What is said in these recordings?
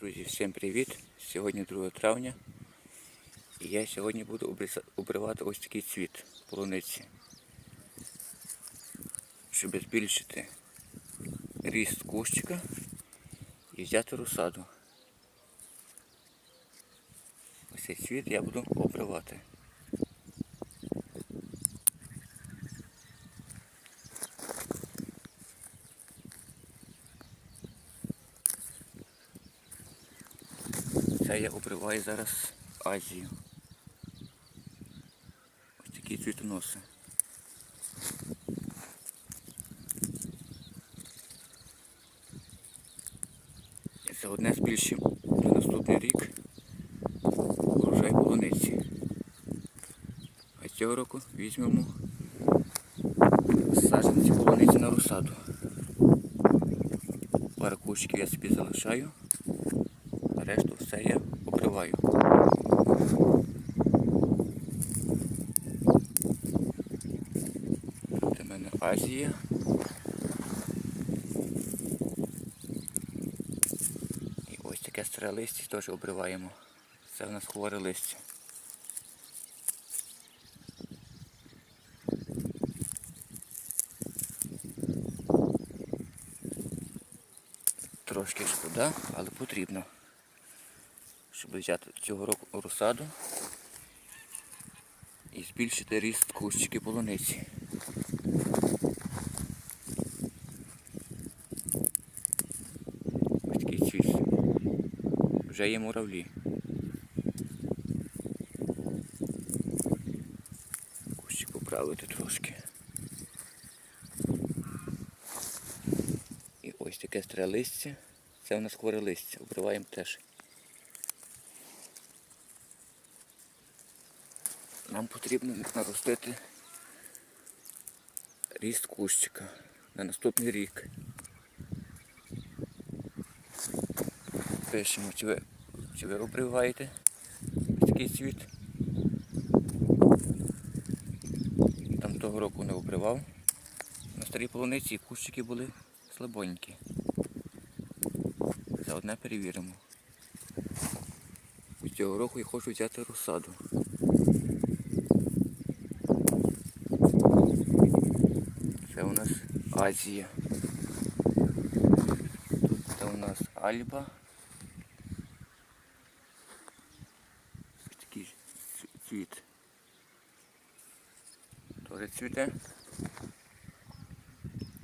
Друзі, всім привіт! Сьогодні 2 травня. І я сьогодні буду обривати ось такий цвіт полуниці. Щоб збільшити ріст кущика і взяти розсаду. Ось цей цвіт я буду обривати. Це я обриваю зараз Азію. Ось такі цвітоноси. Це одне збільшимо на наступний рік урожай полуниці. А цього року візьмемо саджанці полуниці на розсаду. Пару кущиків я собі залишаю, решту все я обриваю. Тут у мене Азія. І ось таке старе листя теж обриваємо. Це у нас хворе листя. Трошки шкода, але потрібно, щоб взяти цього року розсаду і збільшити ріст кущики полуниці. Ось такий цвіт. Вже є муравлі. Кущик поправити трошки. І ось таке стре листя. Це у нас хворе листя. Обриваємо теж. Нам потрібно наростити ріст кущика на наступний рік. Пишемо, чи ви, чи ви обриваєте такий цвіт. Там того року не обривав. На старій полуниці кущики були слабонькі. Заодне перевіримо. Ось Цього року я хочу взяти розсаду. Це у нас Азія. Тут у нас Альба. Такий ц- цвіт. Теж цвіте.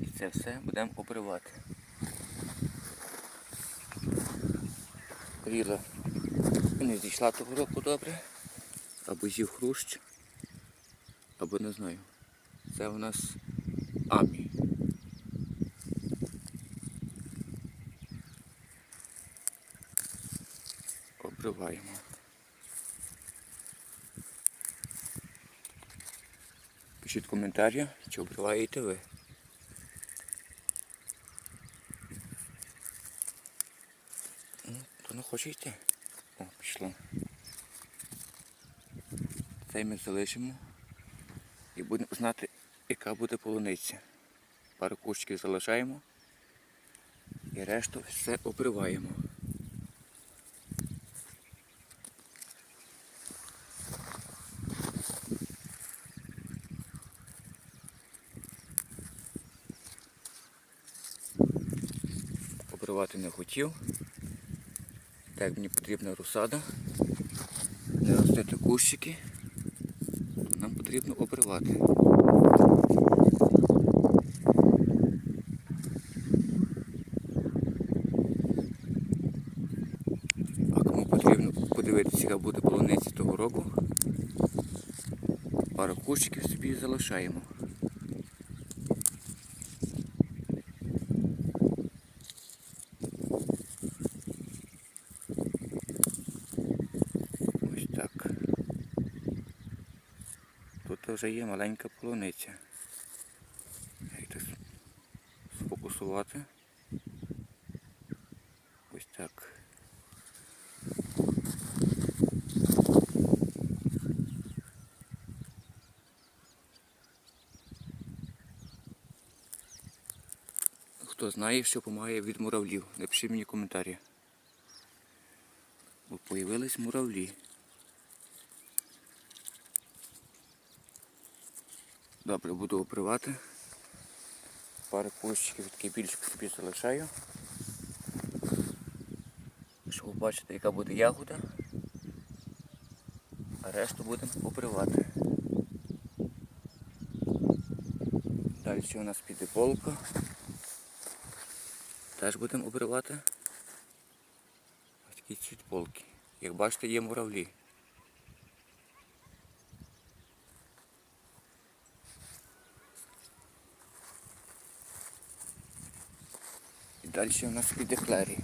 І це все будемо обривати. Ріла не зійшла того року добре. Або з'їв хрущ, або не знаю. Це у нас Амі. Обриваємо. Пишіть коментарі, чи обриваєте ви. Ну, то не хоче йти. О, пішло. Цей ми залишимо і будемо знати, яка буде полуниця. Пару кущиків залишаємо і решту все обриваємо. Обривати не хотів. Так мені потрібна розсада. Не ростити кущики. Нам потрібно обривати. А кому потрібно подивитися, яка буде полуниця того року, пару кущиків собі залишаємо. Ось так. Тут вже є маленька полуниця. Як так сфокусувати. Ось так. Хто знає, що допомагає від муравлів, напишіть мені коментарі. Появились муравлі. Добре, буду опривати. Пару кущиків такий більше собі залишаю. Щоб побачити, яка буде ягода. А решту будемо опривати. Далі у нас піде полка. Теж будемо обривати. Ось такий цвіт полки. Як бачите, є муравлі. Далі у нас піде клері.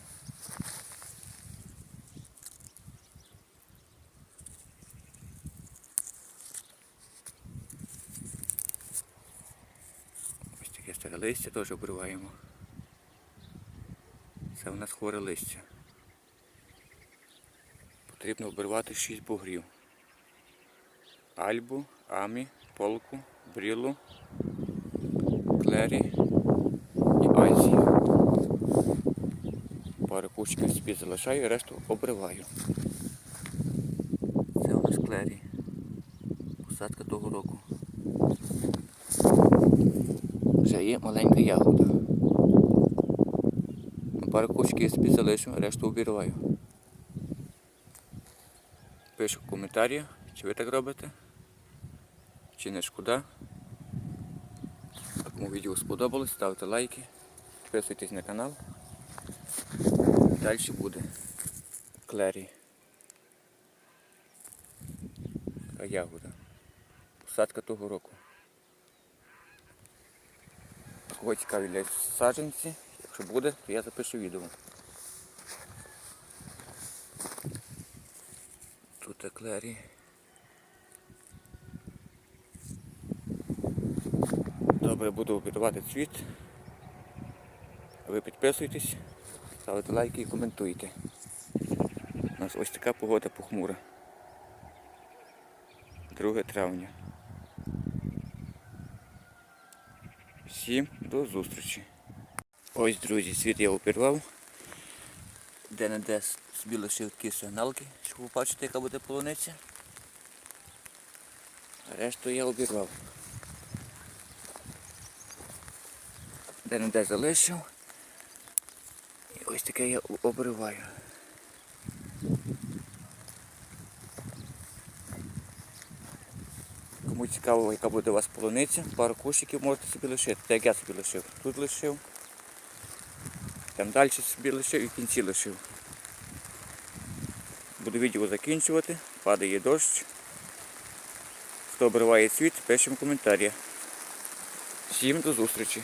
Ось таке старе листя теж обриваємо. Це у нас хворе листя. Потрібно обривати 6 бугрів. Альбу, амі, полку, брілу, клері і азію. Пару кучків собі залишаю, решту обриваю. Це у нас клері. Посадка того року. Вже є маленька ягода. Пару кучків собі залишу, решту обірваю. Пишу в коментарі, чи ви так робите, чи не шкода. Кому відео сподобалось, ставте лайки, підписуйтесь на канал. Далі буде клері. Така ягода. Посадка того року. Кого цікаві саджанці, якщо буде, то я запишу відео. Тут еклері. Добре, буду обідувати цвіт. Ви підписуйтесь, ставите лайки і коментуйте. У нас ось така погода похмура. 2 травня. Всім до зустрічі. Ось, друзі, світ я обірвав. Де-не-де собі лишив такі сигналки, щоб ви яка буде полуниця. Решту я обірвав. Де-не-де залишив. Ось таке я обриваю. Кому цікаво, яка буде у вас полуниця, пару кущиків можете собі лишити, так як я собі лишив. Тут лишив. Там далі собі лишив і в кінці лишив. Буду відео закінчувати, падає дощ. Хто обриває цвіт, пишемо коментарі. Всім до зустрічі!